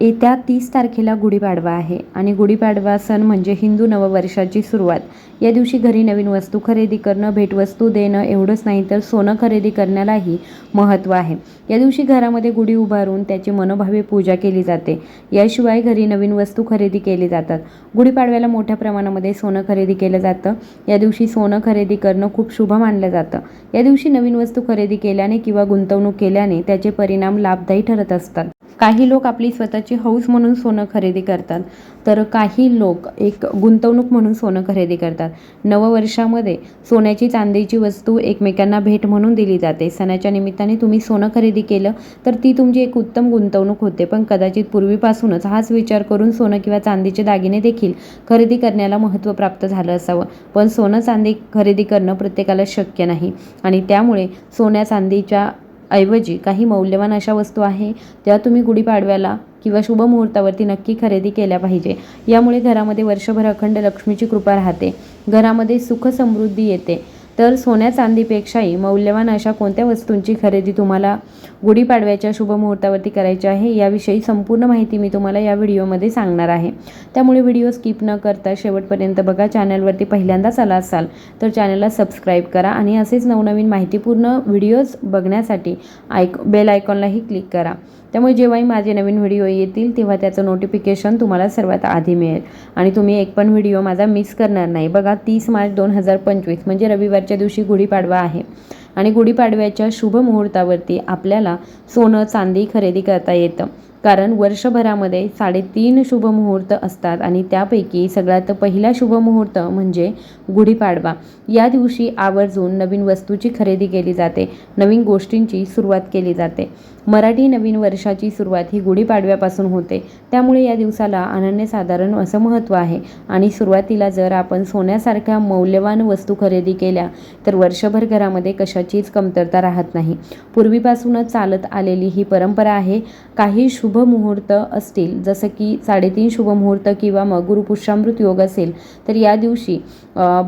येत्या तीस तारखेला गुढीपाडवा आहे आणि गुढीपाडवा सण म्हणजे हिंदू नववर्षाची सुरुवात. या दिवशी घरी नवीन वस्तू खरेदी करणं भेटवस्तू देणं एवढंच नाही तर सोनं खरेदी करण्यालाही महत्त्व आहे. या दिवशी घरामध्ये गुढी उभारून त्याची मनोभावे पूजा केली जाते. याशिवाय घरी नवीन वस्तू खरेदी केली जातात. गुढीपाडव्याला मोठ्या प्रमाणामध्ये सोनं खरेदी केलं जातं. या दिवशी सोनं खरेदी करणं खूप शुभ मानलं जातं. या दिवशी नवीन वस्तू खरेदी केल्याने किंवा गुंतवणूक केल्याने त्याचे परिणाम लाभदायी ठरत असतात. काही लोक आपली स्वतःची हौस म्हणून सोनं खरेदी करतात. तर काही लोक एक गुंतवणूक म्हणून सोनं खरेदी करतात. नववर्षामध्ये सोन्याची चांदीची वस्तू एकमेकांना भेट म्हणून दिली जाते. सणाच्या निमित्ताने तुम्ही सोनं खरेदी केलं तर ती तुमची एक उत्तम गुंतवणूक होते. पण कदाचित पूर्वीपासूनच हाच विचार करून सोनं किंवा चांदीचे दागिने देखील खरेदी करण्याला महत्त्व प्राप्त झालं असावं. पण सोनं चांदी खरेदी करणं प्रत्येकाला शक्य नाही. आणि त्यामुळे सोन्या चांदीच्या ऐवजी काही मौल्यवान अशा वस्तू आहे ज्या तुम्ही गुढीपाडव्याला किंवा शुभ मुहूर्तावरती नक्की खरेदी केल्या पाहिजे. यामुळे घरामध्ये वर्षभर अखंड लक्ष्मीची कृपा राहते. घरामध्ये सुख समृद्धी येते. तर सोन्या चांदीपेक्षाही मौल्यवान अशा कोणत्या वस्तूंची खरेदी तुम्हाला गुढीपाडव्याच्या शुभ मुहूर्तावरती करायची आहे याविषयी संपूर्ण माहिती मी तुम्हाला या व्हिडिओमध्ये सांगणार आहे. त्यामुळे व्हिडिओ स्किप न करता शेवटपर्यंत बघा. चॅनलवरती पहिल्यांदाच आला असाल तर चॅनलला सबस्क्राईब करा आणि असेच नवनवीन माहितीपूर्ण व्हिडिओज बघण्यासाठी आयक बेल आयकॉनलाही क्लिक करा. त्यामुळे जेव्हाही माझे नवीन व्हिडिओ येतील तेव्हा त्याचं नोटिफिकेशन तुम्हाला सर्वात आधी मिळेल. आणि तुम्ही एक पण व्हिडिओ माझा मिस करणार नाही. बघा तीस मार्च दोन हजार पंचवीस म्हणजे रविवारच्या दिवशी गुढीपाडवा आहे. आणि गुढीपाडव्याच्या शुभ मुहूर्तावरती आपल्याला सोनं चांदी खरेदी करता येतं. कारण वर्षभरामध्ये साडेतीन शुभमुहूर्त असतात आणि त्यापैकी सगळ्यात पहिला शुभमुहूर्त म्हणजे गुढीपाडवा. या दिवशी आवर्जून नवीन वस्तूची खरेदी केली जाते नवीन गोष्टींची सुरुवात केली जाते. मराठी नवीन वर्षाची सुरुवात ही गुढीपाडव्यापासून होते. त्यामुळे या दिवसाला अनन्यसाधारण असं महत्त्व आहे. आणि सुरुवातीला जर आपण सोन्यासारख्या मौल्यवान वस्तू खरेदी केल्या तर वर्षभर घरामध्ये कशाचीच कमतरता राहत नाही. पूर्वीपासूनच चालत आलेली ही परंपरा आहे. काही शुभ मुहूर्त असतील जसं की साडेतीन शुभ मुहूर्त किंवा मग गुरुपुष्यामृत योग असेल तर या दिवशी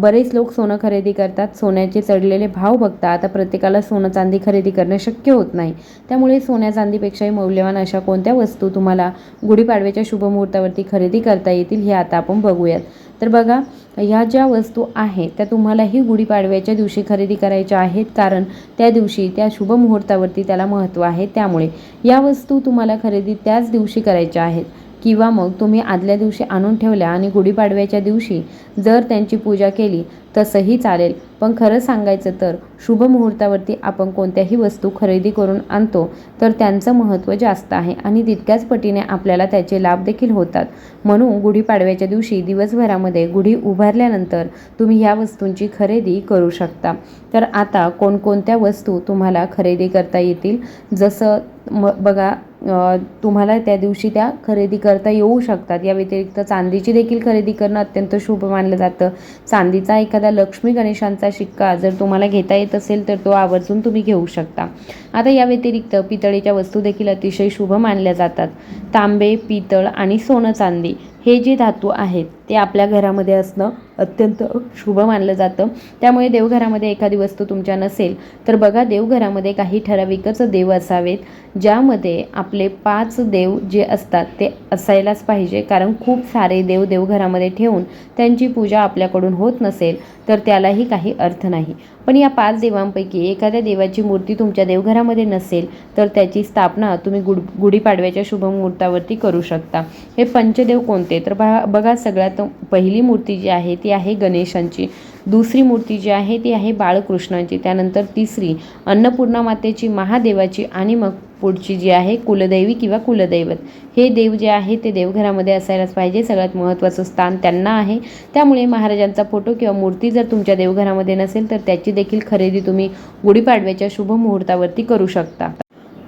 बरेच लोक सोनं खरेदी करतात. सोन्याचे चढलेले भाव बघता आता प्रत्येकाला सोनं चांदी खरेदी करणं शक्य होत नाही. त्यामुळे सोन्या चांदीपेक्षाही मौल्यवान अशा कोणत्या वस्तू तुम्हाला गुढीपाडव्याच्या शुभ मुहूर्तावरती खरेदी करता येतील हे आता आपण बघूयात. तर बघा ह्या ज्या वस्तू आहेत त्या तुम्हालाही गुढीपाडव्याच्या दिवशी खरेदी करायच्या आहेत. कारण त्या दिवशी त्या शुभ मुहूर्तावरती त्याला महत्त्व आहे. त्यामुळे या वस्तू तुम्हाला खरेदी त्याच दिवशी करायच्या आहेत. किंवा मग तुम्ही आदल्या दिवशी आणून ठेवल्या आणि गुढीपाडव्याच्या दिवशी जर त्यांची पूजा केली तसंही चालेल. पण खरं सांगायचं तर शुभ मुहूर्तावरती आपण कोणत्याही वस्तू खरेदी करून आणतो तर त्यांचं महत्त्व जास्त आहे आणि तितक्याच पटीने आपल्याला त्याचे लाभ देखील होतात. म्हणून गुढीपाडव्याच्या दिवशी दिवसभरामध्ये गुढी उभारल्यानंतर तुम्ही ह्या वस्तूंची खरेदी करू शकता. तर आता कोणकोणत्या वस्तू तुम्हाला खरेदी करता येतील? जसं म बघा तुम्हाला त्या दिवशी त्या खरेदी करता येऊ शकतात. या व्यतिरिक्त चांदीची देखील खरेदी करणं अत्यंत शुभ मानलं जातं. चांदीचा एखादा लक्ष्मी गणेशांचा शिक्का जर तुम्हाला घेता येत असेल तर तो आवर्जून तुम्ही घेऊ शकता. आता या व्यतिरिक्त पितळेच्या वस्तू देखील अतिशय शुभ मानल्या जातात. तांबे पितळ आणि सोनं चांदी. हे जे धातू आहेत ते आपल्या घरामध्ये असणं अत्यंत शुभ मानलं जातं. त्यामुळे देवघरामध्ये एखादी वस्तू तुमच्या नसेल तर बघा देवघरामध्ये काही ठराविकच देव असावेत ज्यामध्ये आपले पाच देव जे असतात ते असायलाच पाहिजे. कारण खूप सारे देव देवघरामध्ये ठेवून त्यांची पूजा आपल्याकडून होत नसेल तर त्यालाही काही अर्थ नाही. पण या पाच देवांपैकी एखाद्या देवाची मूर्ती तुमच्या देवघरामध्ये नसेल तर त्याची स्थापना तुम्ही गुड गुढीपाडव्याच्या शुभ मुहूर्तावरती करू शकता. हे पंचदेव कोणते तर बघा बघा सगळ्यात पहिली मूर्ती जी आहे ती आहे गणेशांची. दुसरी मूर्ती जी आहे ती आहे बाळकृष्णांची. त्यानंतर तिसरी अन्नपूर्णा मातेची महादेवाची आणि मग पुढची जी आहे कुलदैवी किंवा कुलदैवत. हे देव जे आहे ते देवघरामध्ये असायलाच पाहिजे. सगळ्यात महत्त्वाचं स्थान त्यांना आहे. त्यामुळे महाराजांचा फोटो किंवा मूर्ती जर तुमच्या देवघरामध्ये नसेल तर त्याची देखील खरेदी तुम्ही गुढीपाडव्याच्या शुभ मुहूर्तावरती करू शकता.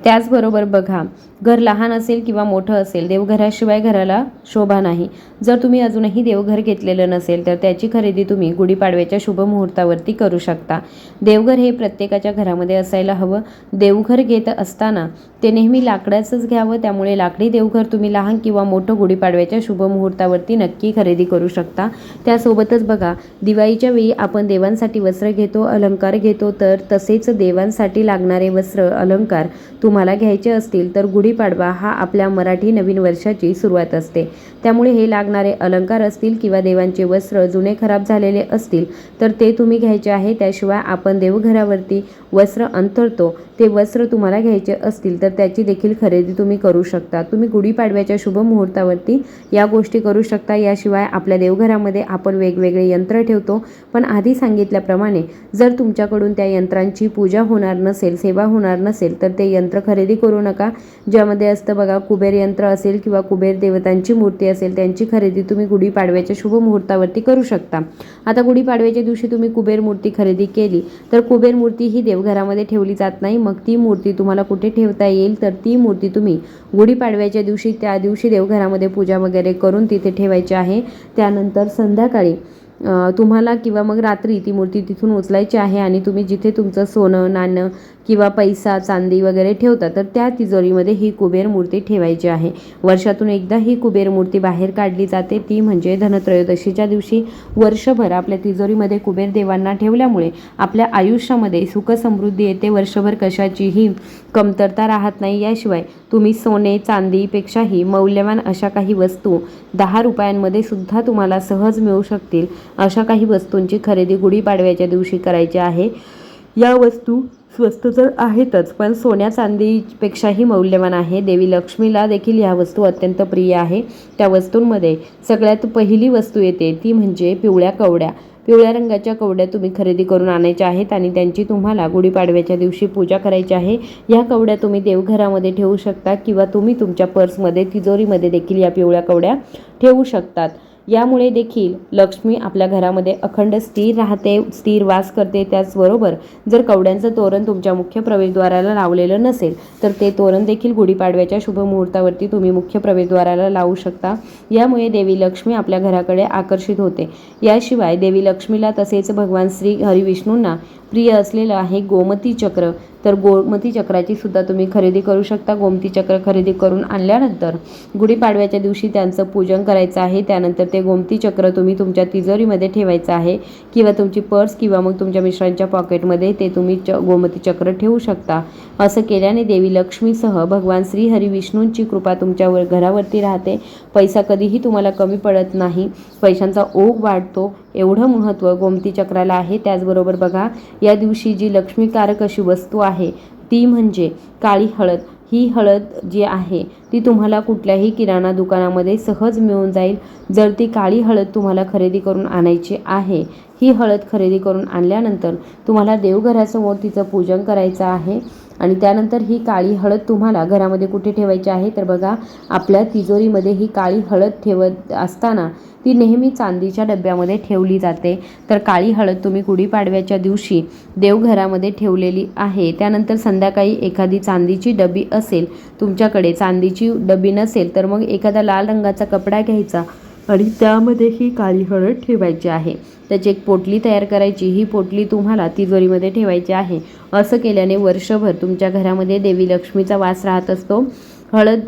त्याचबरोबर बघा घर लहान असेल किंवा मोठं असेल देवघराशिवाय घराला शोभा नाही. जर तुम्ही अजूनही देवघर घेतलेलं नसेल तर त्याची खरेदी तुम्ही गुढीपाडव्याच्या शुभ मुहूर्तावरती करू शकता. देवघर हे प्रत्येकाच्या घरामध्ये असायला हवं. देवघर घेत असताना ते नेहमी लाकडाचंच घ्यावं त्यामुळे लाकडी देवघर तुम्ही लहान किंवा मोठं गुढीपाडव्याच्या शुभ मुहूर्तावरती नक्की खरेदी करू शकता. त्यासोबतच बघा दिवाळीच्या वेळी आपण देवांसाठी वस्त्र घेतो अलंकार घेतो तर तसेच देवांसाठी लागणारे वस्त्र अलंकार तुम तुम्हाला घ्यायचे असतील तर गुढीपाडवा हा आपल्या मराठी नवीन वर्षाची सुरुवात असते. त्यामुळे हे लागणारे अलंकार असतील किंवा देवांचे वस्त्र जुने खराब झालेले असतील तर ते तुम्ही घ्यायचे आहे. त्याशिवाय आपण देवघरावरती वस्त्र अंतरतो ते वस्त्र तुम्हाला घ्यायचे असतील तर त्याची देखील खरेदी तुम्ही करू शकता. तुम्ही गुढीपाडव्याच्या शुभ मुहूर्तावरती या गोष्टी करू शकता. याशिवाय आपल्या देवघरामध्ये आपण वेगवेगळे यंत्र ठेवतो. पण आधी सांगितल्याप्रमाणे जर तुमच्याकडून त्या यंत्रांची पूजा होणार नसेल सेवा होणार नसेल तर ते यंत्र खरेदी करू नका. ज्यामध्ये असतं बघा कुबेर यंत्र असेल किंवा कुबेर देवतांची मूर्ती असेल त्यांची खरेदी तुम्ही गुढीपाडव्याच्या शुभ मुहूर्तावरती करू शकता. आता गुढीपाडव्याच्या दिवशी तुम्ही कुबेर मूर्ती खरेदी केली तर कुबेर मूर्ती ही देवघरामध्ये ठेवली जात नाही. मग ती मूर्ती तुम्हाला कुठे ठेवता येईल? तर ती मूर्ती तुम्ही गुढीपाडव्याच्या दिवशी त्या दिवशी देवघरामध्ये पूजा वगैरे करून तिथे ठेवायची आहे. त्यानंतर संध्याकाळी तुम्हाला किंवा मग रात्री ती मूर्ती तिथून उचलायची आहे आणि तुम्ही जिथे तुमचं सोनं नाणं किंवा पैसा चांदी वगैरे ठेवता तर त्या तिजोरीमध्ये ही कुबेर मूर्ती ठेवायची आहे. वर्षातून एकदा ही कुबेर मूर्ती बाहेर काढली जाते. ती म्हणजे धनत्रयोदशीच्या दिवशी वर्षभर आपल्या तिजोरीमध्ये कुबेर देवांना ठेवल्यामुळे आपल्या आयुष्यामध्ये सुख समृद्धी येते. वर्षभर कशाचीही कमतरता राहत नाही. याशिवाय तुम्ही सोने चांदीपेक्षाही मौल्यवान अशा काही वस्तू दहा रुपयांमध्ये सुद्धा तुम्हाला सहज मिळू शकतील. अशा काही वस्तूंची खरेदी गुढीपाडव्याच्या दिवशी करायची आहे. या वस्तू स्वस्त तर आहेतच पण सोन्या चांदीपेक्षाही मौल्यवान आहे. देवी लक्ष्मीला देखील ह्या वस्तू अत्यंत प्रिय आहे. त्या वस्तूंमध्ये सगळ्यात पहिली वस्तू येते ती म्हणजे पिवळ्या कवड्या. पिवळ्या रंगाच्या कवड्या तुम्ही खरेदी करून आणायच्या आहेत आणि त्यांची तुम्हाला गुढीपाडव्याच्या दिवशी पूजा करायची आहे. या कवड्या तुम्ही देवघरामध्ये ठेवू शकता किंवा तुम्ही तुमच्या पर्समध्ये तिजोरीमध्ये देखील या पिवळ्या कवड्या ठेवू शकतात. यामुळे देखील लक्ष्मी आपल्या घरामध्ये अखंड स्थिर राहते स्थिर वास करते. त्याचबरोबर जर कवड्यांचं तोरण तुमच्या मुख्य प्रवेशद्वाराला लावलेलं नसेल तर ते तोरण देखील गुढीपाडव्याच्या शुभ मुहूर्तावरती तुम्ही मुख्य प्रवेशद्वाराला लावू शकता. यामुळे देवी लक्ष्मी आपल्या घराकडे आकर्षित होते. याशिवाय देवी लक्ष्मीला तसेच भगवान श्री हरिविष्णूंना प्रिय असलेलं आहे गोमती चक्र. तर गोमती चक्राची सुद्धा तुम्ही खरेदी करू शकता. गोमती चक्र खरेदी करून आणल्यानंतर गुढीपाडव्याच्या दिवशी त्यांचं पूजन करायचं आहे. त्यानंतर ते गोमती चक्र तुम्ही तुमच्या तिजोरीमध्ये ठेवायचं आहे किंवा तुमची पर्स किंवा मग तुमच्या मिश्रांच्या पॉकेटमध्ये ते तुम्ही च गोमती चक्र ठेवू शकता. असं केल्याने देवी लक्ष्मीसह भगवान श्री हरी विष्णूंची कृपा तुमच्यावर घरावरती राहते. पैसा कधीही तुम्हाला कमी पडत नाही. पैशांचा ओघ वाढतो. एवढं महत्त्व गोमती चक्राला आहे त्याचबरोबर बघा या दिवशी जी लक्ष्मीकारक अशी वस्तू आहे ती म्हणजे काळी हळद. ही हळद जी आहे ती तुम्हाला कुठल्याही किराणा दुकानामध्ये सहज मिळून जाईल. जर ती काळी हळद तुम्हाला खरेदी करून आणायची आहे ही हळद खरेदी करून आणल्यानंतर तुम्हाला देवघरासमोर तिचं पूजन करायचं आहे. आणि त्यानंतर ही काळी हळद तुम्हाला घरामध्ये कुठे ठेवायची आहे तर बघा आपल्या तिजोरीमध्ये ही काळी हळद ठेवत असताना ती नेहमी चांदीच्या डब्यामध्ये ठेवली जाते. तर काळी हळद तुम्ही गुढीपाडव्याच्या दिवशी देवघरामध्ये ठेवलेली आहे. त्यानंतर संध्याकाळी एखादी चांदीची डबी असेल तुमच्याकडे चांदीची डबी नसेल तर मग एखादा लाल रंगाचा कपडा घ्यायचा. आणि त्यामध्ये ही काळी हळद ठेवायची आहे. त्याची एक पोटली तयार करायची ही पोटली तुम्हाला तिजोरीमध्ये ठेवायची आहे. असं केल्याने वर्षभर तुमच्या घरामध्ये देवी लक्ष्मीचा वास राहत असतो. हळद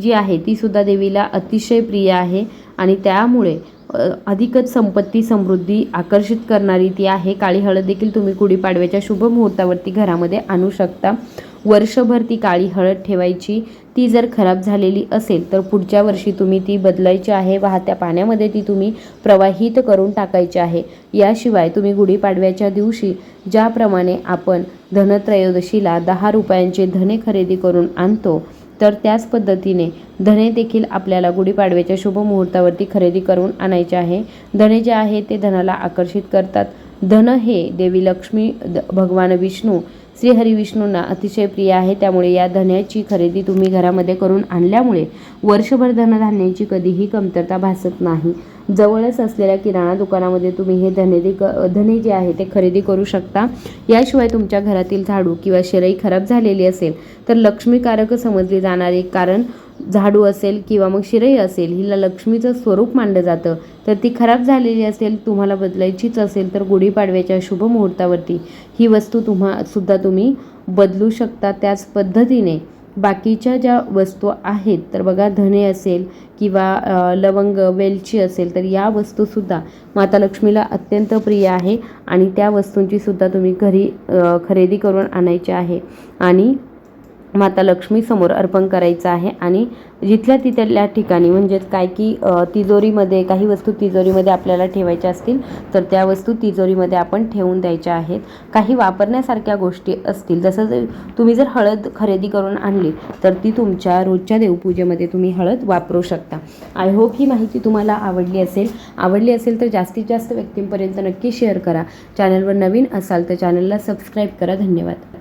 जी आहे ती सुद्धा देवीला अतिशय प्रिय आहे आणि त्यामुळे अधिकच संपत्ती समृद्धी आकर्षित करणारी ती आहे. काळी हळद देखील तुम्ही गुढीपाडव्याच्या शुभ मुहूर्तावरती घरामध्ये आणू शकता. वर्षभर ती काळी हळद ठेवायची. ती जर खराब झालेली असेल तर पुढच्या वर्षी तुम्ही ती बदलायची आहे. वाहत्या पाण्यामध्ये ती तुम्ही प्रवाहित करून टाकायची आहे. याशिवाय तुम्ही गुढीपाडव्याच्या दिवशी ज्याप्रमाणे आपण धनत्रयोदशीला दहा रुपयांचे धने खरेदी करून आणतो तर त्याच पद्धतीने धने देखील आपल्याला गुढीपाडव्याच्या शुभ मुहूर्तावरती खरेदी करून आणायचे आहे. धने जे आहे ते धनाला आकर्षित करतात. धन हे देवी लक्ष्मी द भगवान विष्णू श्री विष्णूंना अतिशय प्रिय आहे. त्यामुळे या धन्याची खरेदी तुम्ही घरामध्ये करून आणल्यामुळे वर्षभर धनधान्याची कधीही कमतरता भासत नाही. जवळच असलेल्या किराणा दुकानामध्ये तुम्ही हे धने धने जे आहे ते खरेदी करू शकता. याशिवाय तुमच्या घरातील झाडू किंवा शिराई खराब झालेली असेल तर लक्ष्मीकारक समजली जाणारी कारण झाडू असेल किंवा मग शिरई असेल हिला लक्ष्मीचं स्वरूप मानलं जातं. तर ती खराब झालेली असेल तुम्हाला बदलायचीच असेल तर गुढीपाडव्याच्या शुभ मुहूर्तावरती ही वस्तू तुम्हा सुद्धा तुम्ही बदलू शकता त्याच पद्धतीने. बाकीच्या ज्या वस्तू आहेत तर बघा धने असेल किंवा लवंग वेलची असेल तर या वस्तूसुद्धा माता लक्ष्मीला अत्यंत प्रिय आहे आणि त्या वस्तूंची सुद्धा तुम्ही घरी खरेदी करून आणायची आहे. आणि माता लक्ष्मीसमोर अर्पण करायचं आहे आणि जिथल्या तिथल्या ठिकाणी म्हणजेच काय की तिजोरीमध्ये काही वस्तू तिजोरीमध्ये आपल्याला ठेवायच्या असतील तर त्या वस्तू तिजोरीमध्ये आपण ठेवून द्यायच्या आहेत. काही वापरण्यासारख्या गोष्टी असतील जसं जर तुम्ही जर हळद खरेदी करून आणली तर ती तुमच्या रोजच्या देवपूजेमध्ये तुम्ही हळद वापरू शकता. आय होप ही माहिती तुम्हाला आवडली असेल. आवडली असेल तर जास्तीत जास्त व्यक्तींपर्यंत नक्की शेअर करा. चॅनलवर नवीन असाल तर चॅनलला सबस्क्राईब करा. धन्यवाद.